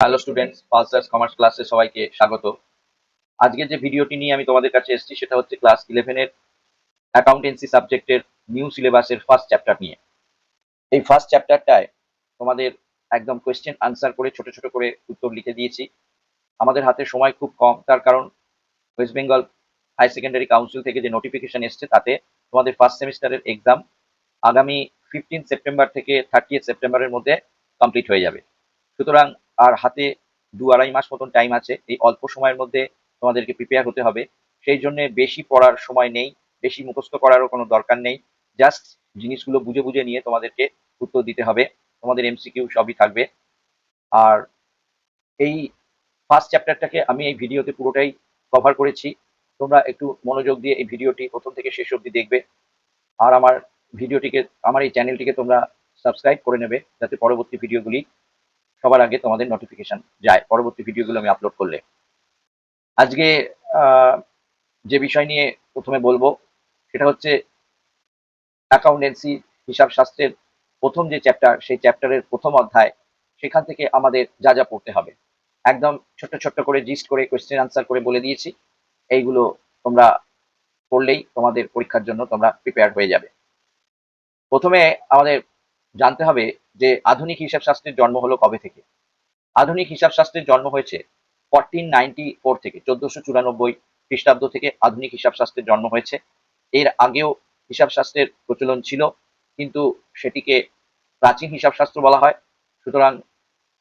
Hello students পালসার্স commerce ক্লাসে সবাইকে স্বাগত। আজকে যে ভিডিওটি নিয়ে আমি তোমাদের কাছে এসেছি, সেটা হচ্ছে ক্লাস ইলেভেনের অ্যাকাউন্টেন্সি সাবজেক্টের নিউ সিলেবাসের ফার্স্ট চ্যাপ্টার নিয়ে। এই ফার্স্ট চ্যাপ্টারটায় তোমাদের একদম কোয়েশ্চেন আনসার করে ছোট ছোট করে উত্তর লিখে দিয়েছি। আমাদের হাতে সময় খুব কম, তার কারণ West Bengal Higher Secondary Council থেকে যে নোটিফিকেশন এসছে, তাতে তোমাদের ফার্স্ট সেমিস্টারের এক্সাম আগামী ফিফটিন সেপ্টেম্বর থেকে থার্টি সেপ্টেম্বরের মধ্যে কমপ্লিট হয়ে যাবে। সুতরাং আর হাতে দু আড়াই মাস মতন টাইম আছে। এই অল্প সময়ের মধ্যে তোমাদেরকে প্রিপেয়ার হতে হবে। সেই জন্য বেশি পড়ার সময় নেই, বেশি মুখস্থ করারও কোনো দরকার নেই। জাস্ট জিনিসগুলো বুঝে বুঝে নিয়ে তোমাদেরকে উত্তর দিতে হবে। তোমাদের এমসিকিউ সবই থাকবে। আর এই ফার্স্ট চ্যাপ্টারটাকে আমি এই ভিডিওতে পুরোটাই কভার করেছি। তোমরা একটু মনোযোগ দিয়ে এই ভিডিওটি প্রথম থেকে শেষ অবধি দেখবে। আর আমার ভিডিওটিকে, আমার এই চ্যানেলটিকে তোমরা সাবস্ক্রাইব করে নেবে, যাতে পরবর্তী ভিডিওগুলি সবার আগে তোমাদের নোটিফিকেশন যায়। পরবর্তী ভিডিওগুলো আমি আপলোড করলে। আজকে যে বিষয় নিয়ে প্রথমে বলব, সেটা হচ্ছে অ্যাকাউন্টেন্সি হিসাব শাস্ত্রের প্রথম যে চ্যাপ্টার সেই চ্যাপ্টারের প্রথম অধ্যায়, সেখান থেকে আমাদের যা যা পড়তে হবে। একদম ছোট্ট ছোট্ট করে জিস্ট করে কোয়েশ্চেন আনসার করে বলে দিয়েছি। এইগুলো তোমরা পড়লেই তোমাদের পরীক্ষার জন্য তোমরা প্রিপেয়ার হয়ে যাবে। প্রথমে আমাদের জানতে হবে যে আধুনিক হিসাব শাস্ত্রের জন্ম হলো কবে থেকে? আধুনিক হিসাব শাস্ত্রের জন্ম হয়েছে ফোরটিন নাইনটি ফোর থেকে, চোদ্দশো চুরানব্বই খ্রিস্টাব্দ থেকে আধুনিক হিসাব শাস্ত্রের জন্ম হয়েছে। এর আগেও হিসাব শাস্ত্রের প্রচলন ছিল, কিন্তু সেটিকে প্রাচীন হিসাব শাস্ত্র বলা হয়। সুতরাং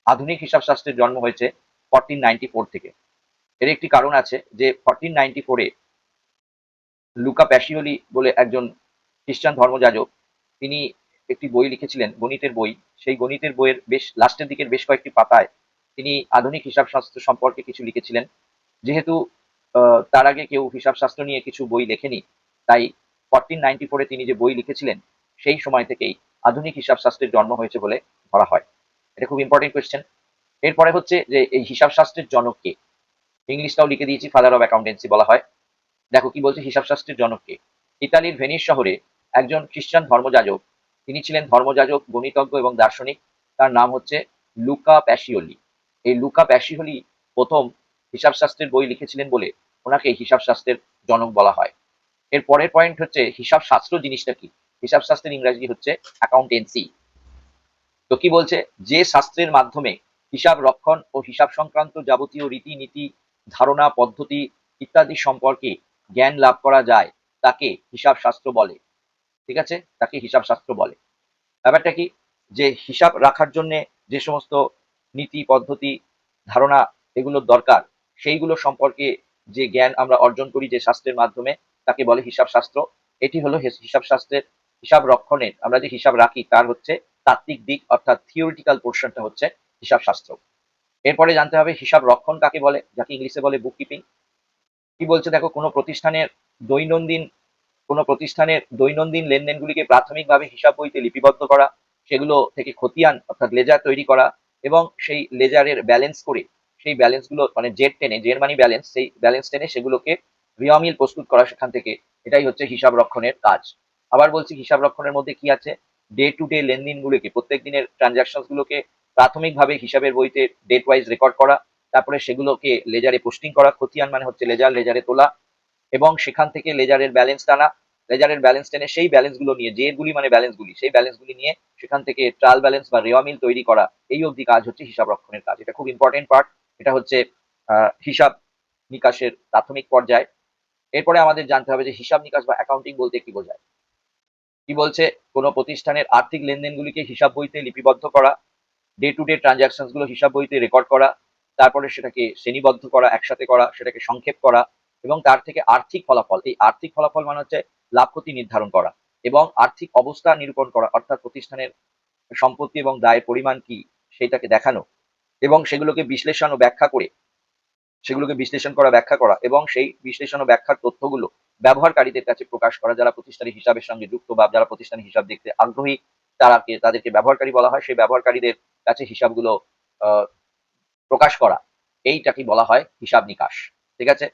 আধুনিক হিসাব শাস্ত্রের জন্ম হয়েছে ফোরটিন নাইনটি ফোর থেকে। এর একটি কারণ আছে যে ফোরটিন নাইনটি ফোরে লুকা প্যাসিওলি বলে একজন খ্রিস্টান ধর্মযাজক, তিনি একটি বই লিখেছিলেন, গণিতের বই। সেই গণিতের বইয়ের বেশ, লাস্টের দিকের বেশ কয়েকটি পাতায় তিনি আধুনিক হিসাব শাস্ত্র সম্পর্কে কিছু লিখেছিলেন। যেহেতু তার আগে কেউ হিসাব শাস্ত্র নিয়ে কিছু বই লেখেনি, তাই ফোরটিন নাইনটি ফোরে তিনি যে বই লিখেছিলেন, সেই সময় থেকেই আধুনিক হিসাব শাস্ত্রের জন্ম হয়েছে বলে ধরা হয়। এটা খুব ইম্পর্টেন্ট কোয়েশ্চেন এরপরে হচ্ছে যে, এই হিসাব শাস্ত্রের জনক কে? ইংলিশটাও লিখে দিয়েছি ফাদার অব অ্যাকাউন্টেন্সি বলা হয়। দেখো কি বলছে হিসাব শাস্ত্রের জনক কে? ইতালির ভেনিস শহরে একজন খ্রিস্টান ধর্মযাজক তিনি ছিলেন ধর্মযাজক, গণিতজ্ঞ এবং দার্শনিক। তার নাম হচ্ছে লুকা প্যাসিওলি এই লুকা প্যাসিওলি প্রথম হিসাব শাস্ত্রের বই লিখেছিলেন বলে ওনাকে হিসাব শাস্ত্রের জনক বলা হয়। এর পরের পয়েন্ট হচ্ছে হিসাব শাস্ত্র জিনিসটা কি? হিসাব শাস্ত্রের ইংরাজি হচ্ছে অ্যাকাউন্টেন্সি তো কি বলছে? যে শাস্ত্রের মাধ্যমে হিসাব রক্ষণ ও হিসাব সংক্রান্ত যাবতীয় রীতিনীতি, ধারণা, পদ্ধতি ইত্যাদি সম্পর্কে জ্ঞান লাভ করা যায়, তাকে হিসাব শাস্ত্র বলে। ঠিক আছে? তাকে হিসাব শাস্ত্র বলে। ব্যাপারটা কি? যে হিসাব রাখার জন্য যে সমস্ত নীতি, পদ্ধতি, ধারণা এগুলোর দরকার, সেইগুলো সম্পর্কে যে জ্ঞান আমরা অর্জন করি যে শাস্ত্রের মাধ্যমে, তাকে বলে হিসাব শাস্ত্র এটি হলো হিসাব শাস্ত্রের হিসাব রক্ষণের, আমরা যে হিসাব রাখি তার হচ্ছে তাত্ত্বিক দিক, অর্থাৎ থিওরিটিক্যাল পোর্শনটা হচ্ছে হিসাব শাস্ত্র এরপরে জানতে হবে হিসাব রক্ষণ কাকে বলে? যাকে ইংলিশে বলে বুক কিপিং কি বলছে দেখো? কোনো প্রতিষ্ঠানের দৈনন্দিন কোনো প্রতিষ্ঠানের দৈনন্দিন লেনদেনগুলিকে প্রাথমিকভাবে হিসাব বইতে লিপিবদ্ধ করা, সেগুলো থেকে খতিয়ান অর্থাৎ লেজার তৈরি করা এবং সেই লেজারের ব্যালেন্স করে সেই ব্যালেন্সগুলো মানে জেড টেনে জের মানি ব্যালেন্স সেই ব্যালেন্স টেনে সেগুলোকে রিয়মিল প্রস্তুত করা সেখান থেকে। এটাই হচ্ছে হিসাব রক্ষণের কাজ। আবার বলছি হিসাব রক্ষণের মধ্যে কি আছে? ডে টু ডে লেনদেনগুলোকে, প্রত্যেক দিনের ট্রানজাকশনস গুলোকে প্রাথমিকভাবে হিসাবের বইতে ডেট ওয়াইজ রেকর্ড করা, তারপরে সেগুলোকে লেজারে পোস্টিং করা, খতিয়ান মানে হচ্ছে লেজার, লেজারে তোলা এবং সেখান থেকে লেজারের ব্যালেন্স টানা, লেজারের ব্যালেন্স টেনে সেই ব্যালেন্সগুলো নিয়ে যেগুলি মানে ব্যালেন্স গুলি, সেই ব্যালেন্স গুলি নিয়ে সেখান থেকে ট্রায়াল ব্যালেন্স বা রেওয়ামিল তৈরি করা, এই অবধি কাজ হচ্ছে হিসাব রক্ষণের কাজ। এটা খুব ইম্পর্টেন্ট পার্ট এটা হচ্ছে হিসাব নিকাশের প্রাথমিক পর্যায়ে। এরপরে আমাদের জানতে হবে যে হিসাব নিকাশ বা অ্যাকাউন্টিং বলতে কি বোঝায়। কি বলছে? কোনো প্রতিষ্ঠানের আর্থিক লেনদেনগুলিকে হিসাব বইতে লিপিবদ্ধ করা ডে টু ডে ট্রানজাকশনগুলো হিসাব বইতে রেকর্ড করা, তারপরে সেটাকে শ্রেণীবদ্ধ করা, একসাথে করা, সেটাকে সংক্ষেপ করা এবং তার থেকে আর্থিক ফলাফল, এই আর্থিক ফলাফল মানে হচ্ছে লাভ ক্ষতি নির্ধারণ করা এবং আর্থিক অবস্থা নিরূপণ করা, অর্থাৎ প্রতিষ্ঠানের সম্পত্তি এবং দায়ের পরিমাণ কি সেইটাকে দেখানো এবং সেগুলোকে বিশ্লেষণ ও ব্যাখ্যা করে, সেগুলোকে বিশ্লেষণ করা, ব্যাখ্যা করা এবং সেই বিশ্লেষণ ও ব্যাখ্যার তথ্যগুলো ব্যবহারকারীদের কাছে প্রকাশ করা, যারা প্রতিষ্ঠানের হিসাবের সঙ্গে যুক্ত বা যারা প্রতিষ্ঠানের হিসাব দেখতে আগ্রহী, তারাকে, তাদেরকে ব্যবহারকারী বলা হয়। সেই ব্যবহারকারীদের কাছে হিসাবগুলো প্রকাশ করা এইটাকে বলা হয় হিসাব নিকাশ। ঠিক আছে?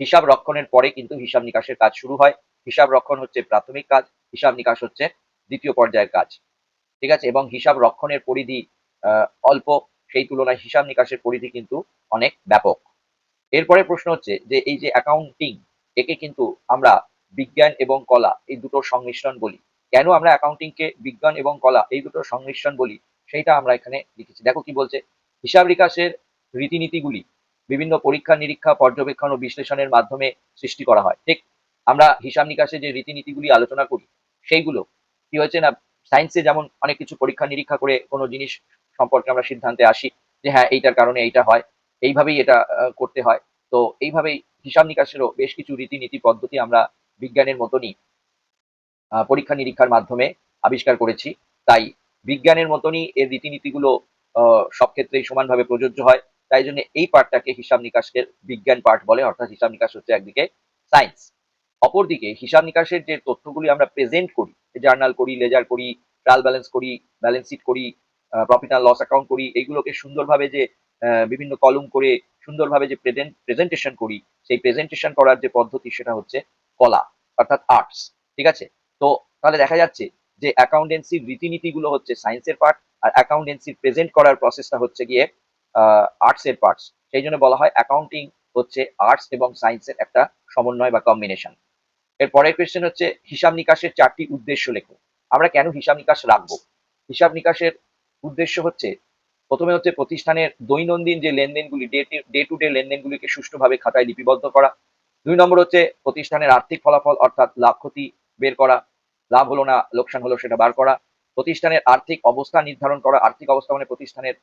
হিসাব রক্ষণের পরে কিন্তু হিসাব নিকাশের কাজ শুরু হয়। হিসাব রক্ষণ হচ্ছে প্রাথমিক কাজ, হিসাব নিকাশ হচ্ছে দ্বিতীয় পর্যায়ের কাজ। ঠিক আছে? এবং হিসাব রক্ষণের পরিধি অল্প, সেই তুলনায় হিসাব নিকাশের পরিধি কিন্তু অনেক ব্যাপক। এরপরে প্রশ্ন হচ্ছে যে, এই যে অ্যাকাউন্টিং একে কিন্তু আমরা বিজ্ঞান এবং কলা এই দুটোর সংমিশ্রণ বলি। কেন আমরা অ্যাকাউন্টিংকে বিজ্ঞান এবং কলা এই দুটোর সংমিশ্রণ বলি? সেইটা আমরা এখানে লিখেছি। দেখো কি বলছে? হিসাব নিকাশের রীতিনীতিগুলি বিভিন্ন পরীক্ষা, নিরীক্ষা, পর্যবেক্ষণ ও বিশ্লেষণের মাধ্যমে সৃষ্টি করা হয়। ঠিক আমরা হিসাব নিকাশে যে রীতিনীতিগুলি আলোচনা করি, সেইগুলো কি হয়েছে না সায়েন্সে যেমন অনেক কিছু পরীক্ষা, নিরীক্ষা করে কোনো জিনিস সম্পর্কে আমরা সিদ্ধান্তে আসি যে হ্যাঁ এইটার কারণে এইটা হয়, এইভাবেই এটা করতে হয়। তো এইভাবেই হিসাব নিকাশেরও বেশ কিছু রীতিনীতি, পদ্ধতি আমরা বিজ্ঞানের মতনই পরীক্ষা, নিরীক্ষার মাধ্যমে আবিষ্কার করেছি। তাই বিজ্ঞানের মতনই এর রীতিনীতিগুলো সব ক্ষেত্রেই সমানভাবে প্রযোজ্য হয়। তাই জন্য এই পার্টটাকে হিসাব নিকাশকে বিজ্ঞান পার্ট বলে, অর্থাৎ হিসাব নিকাশ হচ্ছে একদিকে সায়েন্স অপরদিকে হিসাব নিকাশের যে তথ্যগুলি আমরা প্রেজেন্ট করি জার্নাল করি লেজার করি ট্রায়াল ব্যালেন্স করি ব্যালেন্স শিট করি প্রফিট অ্যান্ড লস অ্যাকাউন্ট করি, এইগুলোকে সুন্দরভাবে যে বিভিন্ন কলম করে সুন্দরভাবে যে প্রেজেন্ট প্রেজেন্টেশন করি, সেই প্রেজেন্টেশন করার যে পদ্ধতি সেটা হচ্ছে কলা, অর্থাৎ আর্টস ঠিক আছে? তো তাহলে দেখা যাচ্ছে যে অ্যাকাউন্টেন্সির রীতিনীতিগুলো হচ্ছে সায়েন্সের পার্ট আর অ্যাকাউন্টেন্সির প্রেজেন্ট করার প্রসেসটা হচ্ছে গিয়ে আর্টস এর পার্টস সেই জন্য বলা হয় অ্যাকাউন্টিং হচ্ছে আর্টস এবং সায়েন্সের একটা সমন্বয় বা কম্বিনেশন এর পরের কোয়েশ্চেন হচ্ছে, হিসাব নিকাশের চারটি উদ্দেশ্য লেখো। আমরা কেন হিসাব নিকাশ রাখব? হিসাব নিকাশের উদ্দেশ্য হচ্ছে, প্রথমে হচ্ছে প্রতিষ্ঠানের দৈনন্দিন যে লেনদেনগুলি ডে টু ডে লেনদেনগুলিকে সুষ্ঠুভাবে খাতায় লিপিবদ্ধ করা। দুই নম্বর হচ্ছে প্রতিষ্ঠানের আর্থিক ফলাফল, অর্থাৎ লাভ, ক্ষতি বের করা। লাভ হলো না, লোকসান হলো, সেটা বার করা। প্রতিষ্ঠানের আর্থিক অবস্থা নির্ধারণ করা। আর্থিক অবস্থা মানে প্রতিষ্ঠানের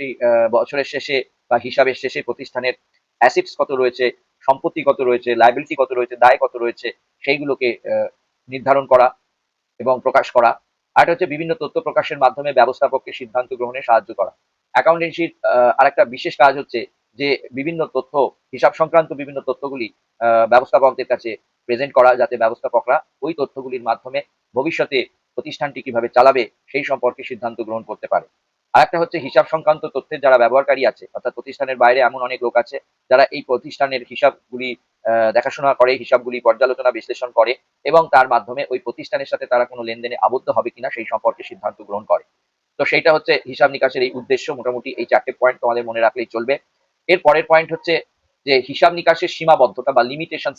এই, বছরের শেষে বা হিসাবের শেষে প্রতিষ্ঠানের অ্যাসেটস কত রয়েছে সম্পত্তি কত রয়েছে লাইবিলিটি কত রয়েছে দায় কত রয়েছে সেইগুলোকে নির্ধারণ করা এবং প্রকাশ করা। আর হচ্ছে বিভিন্ন তথ্য প্রকাশের মাধ্যমে ব্যবস্থাপককে সিদ্ধান্ত গ্রহণে সাহায্য করা। অ্যাকাউন্টেন্সির আরেকটা বিশেষ কাজ হচ্ছে যে বিভিন্ন তথ্য হিসাব সংক্রান্ত বিভিন্ন তথ্যগুলি ব্যবস্থাপকদের কাছে প্রেজেন্ট করা যাতে ব্যবস্থাপকরা ওই তথ্যগুলির মাধ্যমে ভবিষ্যতে প্রতিষ্ঠানটি কীভাবে চালাবে সেই সম্পর্কে সিদ্ধান্ত গ্রহণ করতে পারে। আরেকটা হচ্ছে হিসাব সংক্রান্ত তথ্যের যারা ব্যবহারকারী আছে, অর্থাৎ প্রতিষ্ঠানের বাইরে এমন অনেক লোক আছে, যারা এই প্রতিষ্ঠানের হিসাবগুলি দেখাশোনা করে, হিসাবগুলি পর্যালোচনা বিশ্লেষণ করে এবং তার মাধ্যমে ওই প্রতিষ্ঠানের সাথে তারা কোনো লেনদেনে আবদ্ধ হবে কিনা সেই সম্পর্কে সিদ্ধান্ত গ্রহণ করে। তো সেইটা হচ্ছে হিসাব নিকাশের এই উদ্দেশ্য, মোটামুটি এই চারটে পয়েন্ট তোমাদের মনে রাখলেই চলবে। এর পরের পয়েন্ট হচ্ছে যে হিসাব নিকাশের সীমাবদ্ধতা বা লিমিটেশন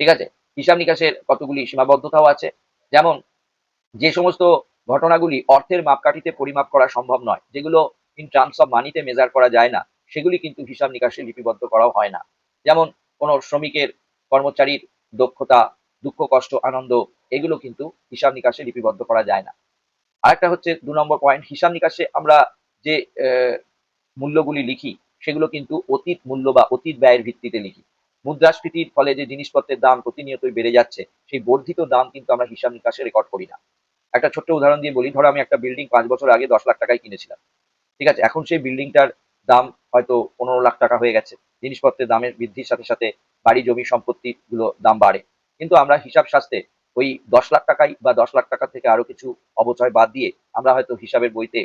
ঠিক আছে? হিসাব নিকাশের কতগুলি সীমাবদ্ধতাও আছে। যেমন যে সমস্ত ঘটনাগুলি অর্থের মাপকাঠিতে পরিমাপ করা সম্ভব নয়, যেগুলো ইন টার্মস অফ মানিতে মেজার করা যায় না, সেগুলি কিন্তু হিসাব নিকাশে লিপিবদ্ধ করাও হয় না। যেমন, কোনো শ্রমিকের কর্মচারীর দক্ষতা, দুঃখ, কষ্ট, আনন্দ, এগুলো কিন্তু হিসাব নিকাশে লিপিবদ্ধ করা যায় না। আরেকটা হচ্ছে দু নম্বর পয়েন্ট হিসাব নিকাশে আমরা যে মূল্যগুলি লিখি, সেগুলো কিন্তু অতীত মূল্য বা অতীত ব্যয়ের ভিত্তিতে লিখি। মুদ্রাস্ফীতির ফলে যে জিনিসপত্রের দাম প্রতিনিয়তই বেড়ে যাচ্ছে, সেই বর্ধিত দাম কিন্তু আমরা হিসাব নিকাশে রেকর্ড করি না। একটা ছোট্ট উদাহরণ দিয়ে বলি, ধরো আমি একটা বিল্ডিং পাঁচ বছর আগে দশ লাখ টাকায় কিনেছিলাম। ঠিক আছে, এখন সেই বিল্ডিংটার দাম হয়তো পনেরো লাখ টাকা হয়ে গেছে। জিনিসপত্রের দামের বৃদ্ধির সাথে সাথে বাড়ি, জমি সম্পত্তি গুলো দাম বাড়ে। কিন্তু আমরা হিসাব শাস্ত্রে ওই দশ লাখ টাকাই বা দশ লাখ টাকা থেকে আরও কিছু অবচয় বাদ দিয়ে আমরা হয়তো হিসাবের বইতে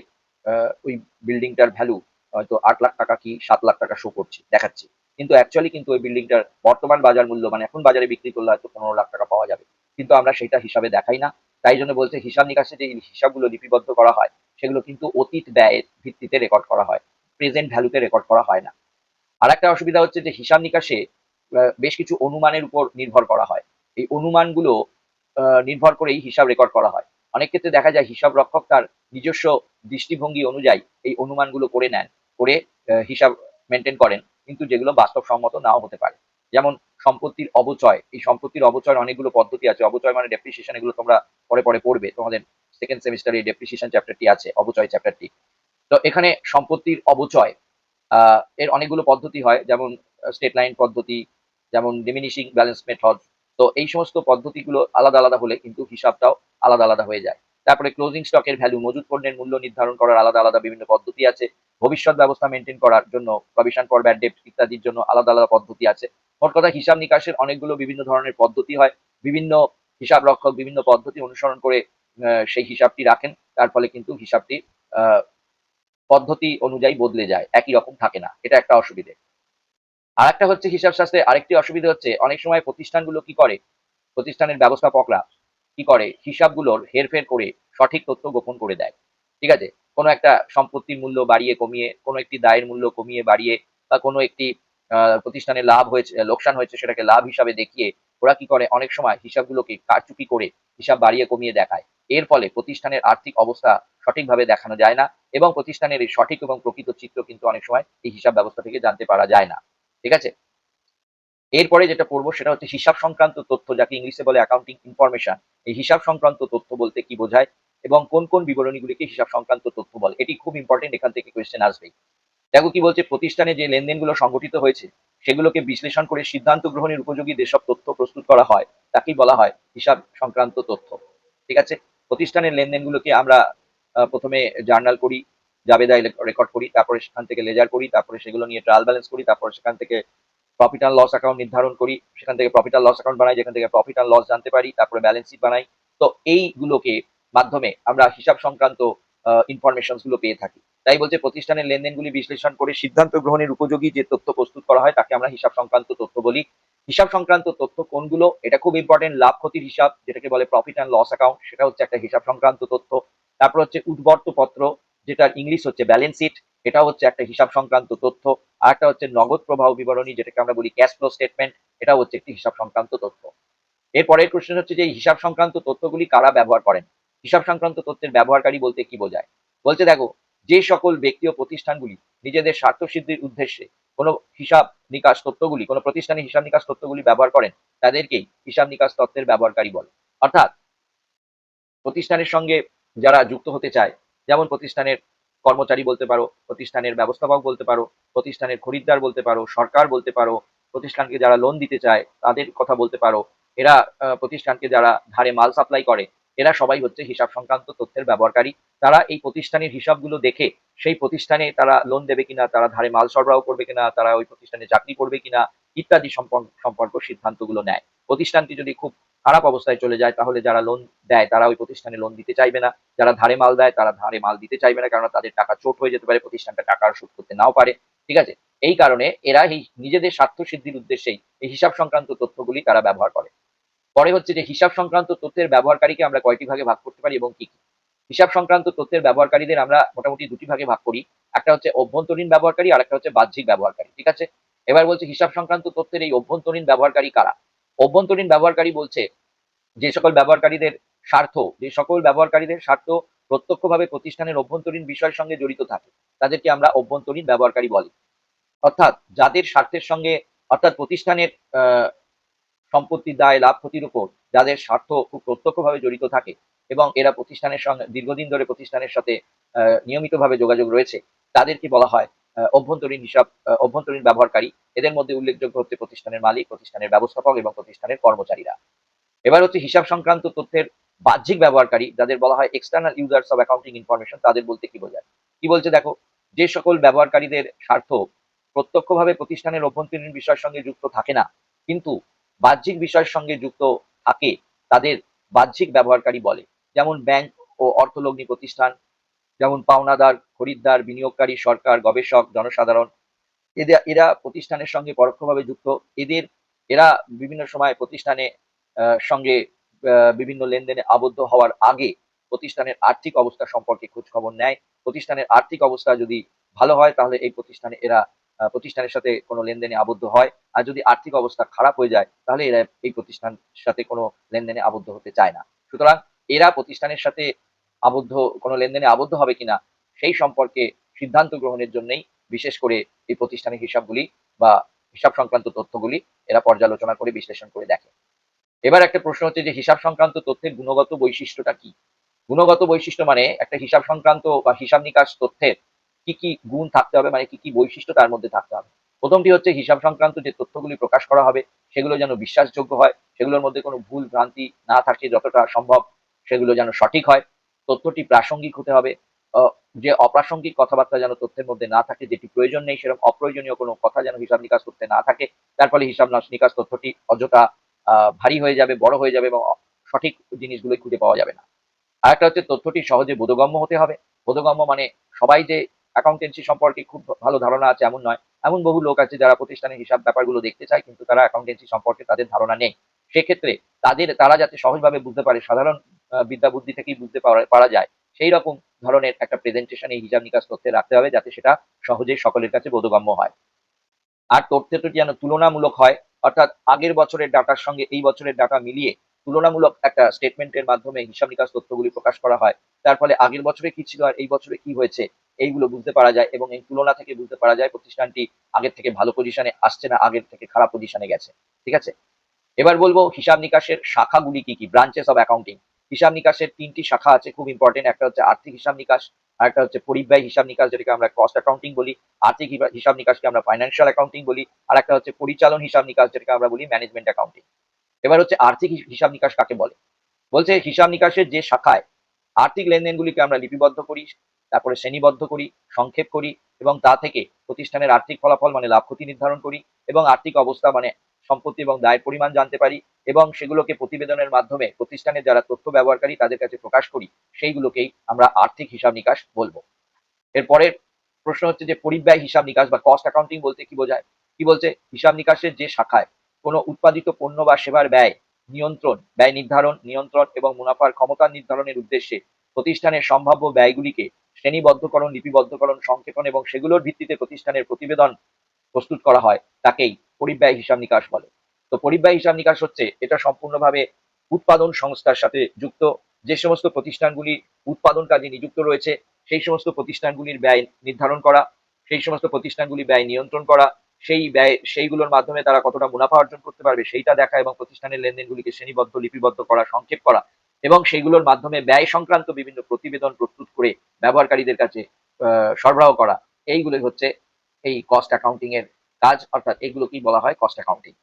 ওই বিল্ডিংটার ভ্যালু হয়তো আট লাখ টাকা কি সাত লাখ টাকা শো করছি, দেখাচ্ছি। কিন্তু অ্যাকচুয়ালি কিন্তু ওই বিল্ডিংটার বর্তমান বাজার মূল্য মানে এখন বাজারে বিক্রি করলে হয়তো পনেরো লাখ টাকা পাওয়া যাবে। কিন্তু আমরা সেটা হিসাবে দেখাই না। তাই জন্য বলছে হিসাব নিকাশে যে হিসাবগুলো লিপিবদ্ধ করা হয়, সেগুলো কিন্তু অতীত ব্যয়ের ভিত্তিতে রেকর্ড করা হয় প্রেজেন্ট ভ্যালুতে রেকর্ড করা হয় না। আর একটা অসুবিধা হচ্ছে যে হিসাব নিকাশে বেশ কিছু অনুমানের উপর নির্ভর করা হয়। এই অনুমানগুলো নির্ভর করেই হিসাব রেকর্ড করা হয়। অনেক ক্ষেত্রে দেখা যায় হিসাব রক্ষক তার নিজস্ব দৃষ্টিভঙ্গি অনুযায়ী এই অনুমানগুলো করে নেন, করে হিসাব মেনটেন করেন, কিন্তু যেগুলো বাস্তবসম্মত নাও হতে পারে। যেমন সম্পত্তির অবচয়, এই সম্পত্তির অবচয়ের অনেকগুলো পদ্ধতি আছে। অবচয় মানে ডেপ্রিসিয়েশন এগুলো তোমরা পরে পরে পড়বে। তোমাদের সেকেন্ড সেমিস্টারে ডেপ্রিসিয়েশন চ্যাপ্টারটি আছে, অবচয় চ্যাপ্টারটি তো এখানে সম্পত্তির অবচয় এর অনেকগুলো পদ্ধতি হয়। যেমন স্টেট লাইন পদ্ধতি, যেমন ডিমিনিশিং ব্যালেন্স মেথড তো এই সমস্ত পদ্ধতিগুলো আলাদা আলাদা হলে কিন্তু হিসাবটাও আলাদা আলাদা হয়ে যায়। তারপরে ক্লোজিং স্টকের ভ্যালু মজুত পণ্যের মূল্য নির্ধারণ করার আলাদা আলাদা বিভিন্ন পদ্ধতি আছে। ভবিষ্যৎ ব্যবস্থা মেনটেন করার জন্য প্রভিশন ফর ব্যাড ডেট ইত্যাদির জন্য আলাদা আলাদা পদ্ধতি আছে। মোট কথা হিসাব নিকাশের অনেকগুলো বিভিন্ন ধরনের পদ্ধতি হয়, বিভিন্ন হিসাব রক্ষক বিভিন্ন পদ্ধতি অনুসরণ করে সেই হিসাবটি রাখেন, তার ফলে কিন্তু হিসাবটি পদ্ধতি অনুযায়ী বদলে যায়, একই রকম থাকে না, এটা একটা অসুবিধে। আর একটা হচ্ছে হিসাব শাস্ত্রে আরেকটি অসুবিধা হচ্ছে, অনেক সময় প্রতিষ্ঠানগুলো কি করে, প্রতিষ্ঠানের ব্যবস্থাপকরা কি করে, হিসাবগুলোর হেরফের করে সঠিক তথ্য গোপন করে দেয়, ঠিক আছে? কোনো একটা সম্পত্তির মূল্য বাড়িয়ে কমিয়ে, কোনো একটি দায়ের মূল্য কমিয়ে বাড়িয়ে বা কোনো একটি প্রতিষ্ঠানে লাভ হয়েছে, লোকসান হয়েছে সেটাকে লাভ হিসাবে দেখিয়ে ওরা কি করে? অনেক সময় হিসাবগুলোকে কারচুপি করে হিসাব বাড়িয়ে কমিয়ে দেখায়। এর ফলে প্রতিষ্ঠানের আর্থিক অবস্থা সঠিকভাবে দেখানো যায় না এবং প্রতিষ্ঠানের এই সঠিক এবং প্রকৃত চিত্র কিন্তু অনেক সময় এই হিসাব ব্যবস্থা থেকে জানতে পারা যায় না। ঠিক আছে? এরপরে যেটা পড়ব সেটা হচ্ছে হিসাব সংক্রান্ত তথ্য, যাকে ইংলিশে বলে অ্যাকাউন্টিং ইনফরমেশন এই হিসাব সংক্রান্ত তথ্য বলতে কি বোঝায় এবং কোন কোন বিবরণীগুলিকে হিসাব সংক্রান্ত তথ্য বলে? এটি খুব ইম্পর্টেন্ট এখান থেকে কোয়েশ্চেন আসবেই। দেখো কি বলছে, প্রতিষ্ঠানে যে লেনদেনগুলো সংগঠিত হয়েছে, সেগুলোকে বিশ্লেষণ করে সিদ্ধান্ত গ্রহণের উপযোগী যেসব তথ্য প্রস্তুত করা হয়, তাকেই বলা হয় হিসাব সংক্রান্ত তথ্য। ঠিক আছে? প্রতিষ্ঠানের লেনদেনগুলোকে আমরা প্রথমে জার্নাল করি, জাবেদায় রেকর্ড করি, তারপরে সেখান থেকে লেজার করি, তারপরে সেগুলো নিয়ে ট্রায়াল ব্যালেন্স করি, তারপরে সেখান থেকে প্রফিট অ্যান্ড লস অ্যাকাউন্ট নির্ধারণ করি, সেখান থেকে প্রফিট অ্যান্ড লস অ্যাকাউন্ট বানাই, যেখান থেকে প্রফিট অ্যান্ড লস জানতে পারি, তারপরে ব্যালেন্স শিট বানাই। তো এইগুলোকে মাধ্যমে আমরা হিসাব সংক্রান্ত ইনফরমেশনগুলো পেয়ে থাকি। তাই বলছে, প্রতিষ্ঠানের লেনদেনগুলি বিশ্লেষণ করে সিদ্ধান্ত গ্রহণের উপযোগী যে তথ্য প্রস্তুত করা হয় তাকে আমরা হিসাব সংক্রান্ত তথ্য বলি। হিসাব সংক্রান্ত তথ্য কোনগুলো? এটা খুব ইম্পর্টেন্ট লাভ ক্ষতির হিসাব, যেটাকে বলে প্রফিট অ্যান্ড লস অ্যাকাউন্ট সেটা হচ্ছে একটা হিসাব সংক্রান্ত তথ্য। তারপর হচ্ছে উদ্বর্ত পত্র, যেটার ইংলিশ হচ্ছে ব্যালেন্স শিট এটা হচ্ছে একটা হিসাব সংক্রান্ত তথ্য। আর একটা হচ্ছে নগদ প্রবাহ বিবরণী, যেটাকে আমরা বলি ক্যাশ ফ্লো স্টেটমেন্ট এটা হচ্ছে একটি হিসাব সংক্রান্ত তথ্য। এরপরের কোশ্চেন হচ্ছে যে হিসাব সংক্রান্ত তথ্যগুলি কারা ব্যবহার করেন? হিসাব সংক্রান্ত তথ্যের ব্যবহারকারী বলতে কি বোঝায়? বলছে, দেখো যে সকল ব্যক্তি ও প্রতিষ্ঠানগুলি নিজেদের স্বার্থ সিদ্ধির উদ্দেশ্যে কোনো হিসাব নিকাশ তত্ত্বগুলি, কোনো প্রতিষ্ঠানে হিসাব নিকাশ তত্ত্বগুলি ব্যবহার করেন, তাদেরকেই হিসাব নিকাশ তত্ত্বের ব্যবহারকারী বলে। অর্থাৎ প্রতিষ্ঠানের সঙ্গে যারা যুক্ত হতে চায়, যেমন প্রতিষ্ঠানের কর্মচারী বলতে পারো, প্রতিষ্ঠানের ব্যবস্থাপক বলতে পারো, প্রতিষ্ঠানের খরিদ্দার বলতে পারো, সরকার বলতে পারো, প্রতিষ্ঠানকে যারা লোন দিতে চায়, তাদের কথা বলতে পারো, এরা প্রতিষ্ঠানকে যারা ধারে মাল সাপ্লাই করে এরা সবাই হচ্ছে হিসাব সংক্রান্ত তথ্যের ব্যবহারকারী। তারা এই প্রতিষ্ঠানের হিসাবগুলো দেখে সেই প্রতিষ্ঠানে তারা লোন দেবে কিনা, তারা ধারে মাল সরবরাহ করবে কিনা, তারা ওই প্রতিষ্ঠানে চাকরি করবে কিনা ইত্যাদি সম্পর্ক সিদ্ধান্তগুলো নেয়। প্রতিষ্ঠানটি যদি খুব খারাপ অবস্থায় চলে যায়, তাহলে যারা লোন দেয়, তারা ওই প্রতিষ্ঠানে লোন দিতে চাইবে না। যারা ধারে মাল দেয়, তারা ধারে মাল দিতে চাইবে না কারণ তাদের টাকা চোট হয়ে যেতে পারে, প্রতিষ্ঠানটা টাকা শোধ করতে নাও পারে। ঠিক আছে? এই কারণে এরা এই নিজেদের স্বার্থ সিদ্ধির উদ্দেশ্যেই এই হিসাব সংক্রান্ত তথ্যগুলি তারা ব্যবহার করে। পরে হচ্ছে যে হিসাব সংক্রান্ত তথ্যের ব্যবহারকারীকে আমরা কয়টি ভাগে ভাগ করতে পারি এবং কি কি? হিসাব সংক্রান্ত তথ্যের ব্যবহারকারীদের আমরা মোটামুটি দুটি ভাগে ভাগ করি। একটা হচ্ছে অভ্যন্তরীণ ব্যবহারকারী, আর একটা হচ্ছে বাহ্যিক ব্যবহারকারী, ঠিক আছে? এবার বলছে হিসাব সংক্রান্ত তথ্যের এই অভ্যন্তরীণ ব্যবহারকারী কারা? অভ্যন্তরীণ ব্যবহারকারী বলছে যে সকল ব্যবহারকারীদের স্বার্থ, যে সকল ব্যবহারকারীদের স্বার্থ প্রত্যক্ষভাবে প্রতিষ্ঠানের অভ্যন্তরীণ বিষয়ের সঙ্গে জড়িত থাকে, তাদেরকে আমরা অভ্যন্তরীণ ব্যবহারকারী বলি। অর্থাৎ যাদের স্বার্থের সঙ্গে, অর্থাৎ প্রতিষ্ঠানের আহ, সম্পত্তির দায় লাভ ক্ষতির উপর যাদের স্বার্থ খুব প্রত্যক্ষভাবে জড়িত থাকে এবং এরা প্রতিষ্ঠানের সঙ্গে দীর্ঘদিন ধরে প্রতিষ্ঠানের সাথে নিয়মিতভাবে যোগাযোগ রয়েছে তাদেরকে বলা হয় অভ্যন্তরীণ হিসাব অভ্যন্তরীণ ব্যবহারকারী। এদের মধ্যে উল্লেখযোগ্য হচ্ছে প্রতিষ্ঠানের মালিক প্রতিষ্ঠানের ব্যবস্থাপক এবং প্রতিষ্ঠানের কর্মচারীরা। এবার হচ্ছে হিসাব সংক্রান্ত তথ্যের বাহ্যিক ব্যবহারকারী যাদের বলা হয় external users of accounting information তাদের বলতে কি বোঝায়? কি বলছে দেখো যে সকল ব্যবহারকারীদের স্বার্থ প্রত্যক্ষভাবে প্রতিষ্ঠানের অভ্যন্তরীণ বিষয়ের সঙ্গে যুক্ত থাকে না কিন্তু বাহ্যিক বিষয়ের সঙ্গে যুক্ত থাকে, তাদের বাহ্যিক ব্যবহারকারী বলে। যেমন ব্যাংক ও অর্থলগ্নি প্রতিষ্ঠান, যেমন পাওনাদার, খরিদ্দার, বিনিয়োগকারী, সরকার, গবেষক, জনসাধারণ এদের এরা প্রতিষ্ঠানের সঙ্গে পরোক্ষভাবে যুক্ত। এদের, এরা বিভিন্ন সময় প্রতিষ্ঠানে সঙ্গে বিভিন্ন লেনদেনে আবদ্ধ হওয়ার আগে প্রতিষ্ঠানের আর্থিক অবস্থা সম্পর্কে খোঁজ খবর নেয়। প্রতিষ্ঠানের আর্থিক অবস্থা যদি ভালো হয়, তাহলে এই প্রতিষ্ঠানে এরা প্রতিষ্ঠানের সাথে কোনো লেনদেনে আবদ্ধ হয়। আর যদি আর্থিক অবস্থা খারাপ হয়ে যায়, তাহলে এরা এই প্রতিষ্ঠানের সাথে কোনো লেনদেনে আবদ্ধ হতে চায় না। সুতরাং এরা প্রতিষ্ঠানের সাথে আবদ্ধ, কোনো লেনদেনে আবদ্ধ হবে কিনা, সেই সম্পর্কে সিদ্ধান্ত গ্রহণের জন্যই বিশেষ করে এই প্রতিষ্ঠানের হিসাবগুলি বা হিসাব সংক্রান্ত তথ্যগুলি এরা পর্যালোচনা করে বিশ্লেষণ করে দেখে। এবার একটা প্রশ্ন হচ্ছে যে হিসাব সংক্রান্ত তথ্যের গুণগত বৈশিষ্ট্যটা কি? গুণগত বৈশিষ্ট্য মানে একটা হিসাব সংক্রান্ত বা হিসাব নিকাশ তথ্যের কি কি গুণ থাকতে হবে মানে কি কি বৈশিষ্ট্য তার মধ্যে থাকতে হবে। প্রথমটি হচ্ছে হিসাব সংক্রান্ত যে তথ্যগুলি প্রকাশ করা হবে, সেগুলো যেন বিশ্বাসযোগ্য হয়, সেগুলোর মধ্যে কোনো ভুল ভ্রান্তি না থাকে যতটা সম্ভব সেগুলো যেন সঠিক হয়। তথ্যটি প্রাসঙ্গিক হতে হবে যে অপ্রাসঙ্গিক কথাবার্তা যেন তথ্যের মধ্যে না থাকে, যেটি প্রয়োজন নেই, সেরকম অপ্রয়োজনীয় কোনো কথা যেন হিসাব নিকাশ করতে না থাকে, তার ফলে হিসাব নিকাশ তথ্যটি অযথা ভারী হয়ে যাবে, বড় হয়ে যাবে এবং সঠিক জিনিসগুলোই খুঁজে পাওয়া যাবে না। আর হচ্ছে তথ্যটি সহজে বোধগম্য হতে হবে। বোধগম্য মানে সবাই যে অ্যাকাউন্টেন্সি সম্পর্কে খুব ভালো ধারণা আছে, এমন নয়। এমন বহু লোক আছে যারা প্রতিষ্ঠানের হিসাব ব্যাপারগুলো দেখতে চায়, কিন্তু তারা অ্যাকাউন্টেন্সি সম্পর্কে তাদের ধারণা নেই। সেক্ষেত্রে তাদের, তারা যাতে সহজভাবে বুঝতে পারে, সাধারণ বিদ্যা বুদ্ধি থেকেই বুঝতে পারা যায়, সেই রকম ধরনের একটা প্রেজেন্টেশন এই হিসাব নিকাশ তথ্যে রাখতে হবে, যাতে সেটা সহজেই সকলের কাছে বোধগম্য হয়। আর তথ্যটি যেন তুলনামূলক হয়, অর্থাৎ আগের বছরের ডাটার সঙ্গে এই বছরের ডাটা মিলিয়ে তুলনামূলক একটা স্টেটমেন্টের মাধ্যমে হিসাব নিকাশ তথ্যগুলি প্রকাশ করা হয়। তার ফলে আগের বছরে কি ছিল আর এই বছরে কি হয়েছে এইগুলো বুঝতে পারা যায় এবং এই তুলনা থেকে বুঝতে পারা যায় প্রতিষ্ঠানটি আগের থেকে ভালো পজিশনে আসছে না, আগের থেকে খারাপ পজিশনে গেছে। ঠিক আছে? এবার বলব হিসাব নিকাশের শাখাগুলি কি কি? ব্রাঞ্চেস অফ অ্যাকাউন্টিং হিসাব নিকাশের তিনটি শাখা আছে, খুব ইম্পর্টেন্ট একটা হচ্ছে আর্থিক হিসাব নিকাশ, আর একটা হচ্ছে পরিব্যয় হিসাব নিকাশ, যেটাকে আমরা কস্ট অ্যাকাউন্টিং বলি। আর্থিক হিসাব নিকাশকে আমরা ফাইন্যান্সিয়াল অ্যাকাউন্টিং বলি, আর একটা হচ্ছে পরিচালন হিসাব নিকাশ, যেটাকে আমরা বলি ম্যানেজমেন্ট অ্যাকাউন্টিং এবার হচ্ছে আর্থিক হিসাব নিকাশ কাকে বলে? বলছে হিসাব নিকাশের যে শাখায় আর্থিক লেনদেনগুলিকে আমরা লিপিবদ্ধ করি, তারপরে শ্রেণীবদ্ধ করি, সংক্ষেপ করি এবং তা থেকে প্রতিষ্ঠানের আর্থিক ফলাফল মানে লাভ ক্ষতি নির্ধারণ করি এবং আর্থিক অবস্থা মানে সম্পত্তি এবং দায়ের পরিমাণ জানতে পারি এবং সেগুলোকে প্রতিবেদনের মাধ্যমে প্রতিষ্ঠানের যারা তথ্য ব্যবহারকারী তাদের কাছে প্রকাশ করি, সেইগুলোকেই আমরা আর্থিক হিসাব নিকাশ বলব। এরপরের প্রশ্ন হচ্ছে যে পরিব্যয় হিসাব নিকাশ বা কস্ট অ্যাকাউন্টিং বলতে কি বোঝায়? কি বলছে? হিসাব নিকাশের যে শাখায় কোনো উৎপাদিত পণ্য বা সেবার ব্যয় নিয়ন্ত্রণ, ব্যয় নির্ধারণ, নিয়ন্ত্রণ এবং মুনাফার ক্ষমতা নির্ধারণের উদ্দেশ্যে প্রতিষ্ঠানের সম্ভাব্য ব্যয়গুলিকে শ্রেণীবদ্ধকরণ, লিপিবদ্ধকরণ, সংক্ষেপণ এবং সেগুলোর ভিত্তিতে প্রতিষ্ঠানের প্রতিবেদন প্রস্তুত করা হয়, তাকেই পরিব্যয় হিসাব নিকাশ বলে। তো পরিব্যয় হিসাব নিকাশ হচ্ছে এটা সম্পূর্ণভাবে উৎপাদন সংস্থার সাথে যুক্ত। যে সমস্ত প্রতিষ্ঠানগুলি উৎপাদন কাজে নিযুক্ত রয়েছে, সেই সমস্ত প্রতিষ্ঠানগুলির ব্যয় নির্ধারণ করা, সেই সমস্ত প্রতিষ্ঠানগুলি ব্যয় নিয়ন্ত্রণ করা সেই ব্যয়, সেইগুলোর মাধ্যমে তারা কতটা মুনাফা অর্জন করতে পারবে সেইটা দেখা এবং প্রতিষ্ঠানের লেনদেনগুলিকে শ্রেণীবদ্ধ, লিপিবদ্ধ করা, সংক্ষেপ করা এবং সেইগুলোর মাধ্যমে ব্যয় সংক্রান্ত বিভিন্ন প্রতিবেদন প্রস্তুত করে ব্যবহারকারীদের কাছে সরবরাহ করা। এইগুলোই হচ্ছে এই কস্ট অ্যাকাউন্টিং এর কাজ, অর্থাৎ এগুলোকেই বলা হয়? কস্ট অ্যাকাউন্টিং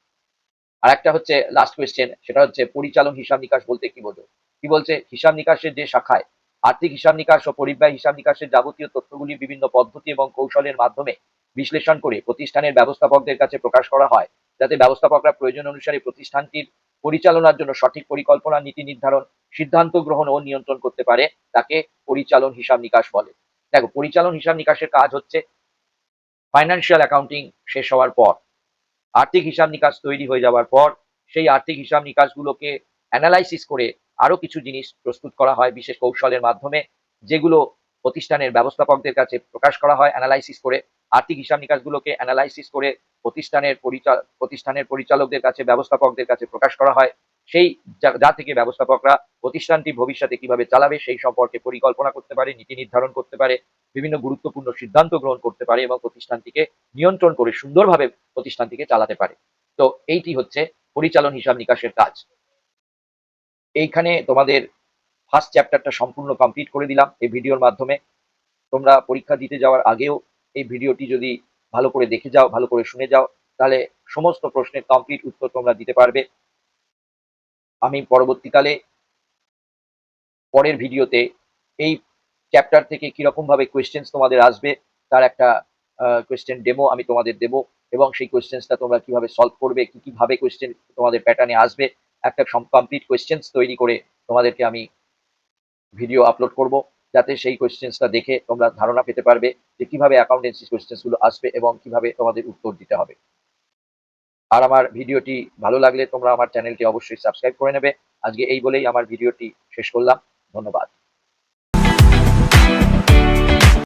আর একটা হচ্ছে লাস্ট কোয়েশ্চেন সেটা হচ্ছে পরিচালন হিসাব নিকাশ বলতে কি বোঝো? কি বলছে? হিসাব নিকাশের যে শাখায়, আর্থিক হিসাব নিকাশ ও পরিব্যয় হিসাব নিকাশের যাবতীয় তথ্যগুলি বিভিন্ন পদ্ধতি এবং কৌশলের মাধ্যমে বিশ্লেষণ করে প্রতিষ্ঠানের ব্যবস্থাপকদের কাছে প্রকাশ করা হয়, যাতে ব্যবস্থাপকরা প্রয়োজন অনুসারে প্রতিষ্ঠানটির পরিচালনার জন্য সঠিক পরিকল্পনা, নীতি নির্ধারণ, সিদ্ধান্ত গ্রহণ ও নিয়ন্ত্রণ করতে পারে, তাকে পরিচালন হিসাব নিকাশ বলে। দেখো, পরিচালন হিসাব নিকাশের কাজ হচ্ছে ফাইন্যান্সিয়াল অ্যাকাউন্টিং শেষ হওয়ার পর। আর্থিক হিসাব নিকাশ তৈরি হয়ে যাওয়ার পর, সেই আর্থিক হিসাব নিকাশগুলোকে অ্যানালাইসিস করে আরও কিছু জিনিস প্রস্তুত করা হয়, বিশেষ কৌশলের মাধ্যমে, যেগুলো প্রতিষ্ঠানের ব্যবস্থাপকদের কাছে প্রকাশ করা হয় অ্যানালাইসিস করে আর্থিক হিসাব নিকাশগুলোকে অ্যানালাইসিস করে প্রতিষ্ঠানের পরিচা- প্রতিষ্ঠানের পরিচালকদের কাছে, ব্যবস্থাপকদের কাছে প্রকাশ করা হয়। সেই যা থেকে ব্যবস্থাপকরা প্রতিষ্ঠানটি ভবিষ্যতে কীভাবে চালাবে সেই সম্পর্কে পরিকল্পনা করতে পারে, নীতি নির্ধারণ করতে পারে, বিভিন্ন গুরুত্বপূর্ণ সিদ্ধান্ত গ্রহণ করতে পারে এবং প্রতিষ্ঠানটিকে নিয়ন্ত্রণ করে সুন্দরভাবে প্রতিষ্ঠানটিকে চালাতে পারে। তো এইটি হচ্ছে পরিচালন হিসাব নিকাশের কাজ। এইখানে তোমাদের ফার্স্ট চ্যাপ্টারটা সম্পূর্ণ কমপ্লিট করে দিলাম। এই ভিডিওর মাধ্যমে তোমরা পরীক্ষা দিতে যাওয়ার আগেও এই ভিডিওটি যদি ভালো করে দেখে যাও, ভালো করে শুনে যাও, তাহলে সমস্ত প্রশ্নের কমপ্লিট উত্তর তোমরা দিতে পারবে। আমি পরবর্তীকালে পরের ভিডিওতে এই চ্যাপ্টার থেকে কীরকম ভাবে কোয়েশ্চেন্স তোমাদের আসবে, তার একটা কোয়েশ্চেন ডেমো আমি তোমাদের দেব এবং সেই কোয়েশ্চেন্সটা তোমরা কীভাবে সলভ করবে, কি কীভাবে কোয়েশ্চেন তোমাদের প্যাটার্নে আসবে, একটা কমপ্লিট কোয়েশ্চেন্স তৈরি করে তোমাদেরকে আমি ভিডিও আপলোড করব। যাতে সেই কোয়েশ্চেন্সটা দেখে তোমরা ধারণা পেতে পারবে যে কীভাবে অ্যাকাউন্টেন্সি কোয়েশ্চেন্সগুলো আসবে এবং কীভাবে তোমাদের উত্তর দিতে হবে। আর আমার ভিডিওটি ভালো লাগলে তোমরা আমার চ্যানেলটি অবশ্যই সাবস্ক্রাইব করে নেবে। আজকে এই বলেই আমার ভিডিওটি শেষ করলাম। ধন্যবাদ।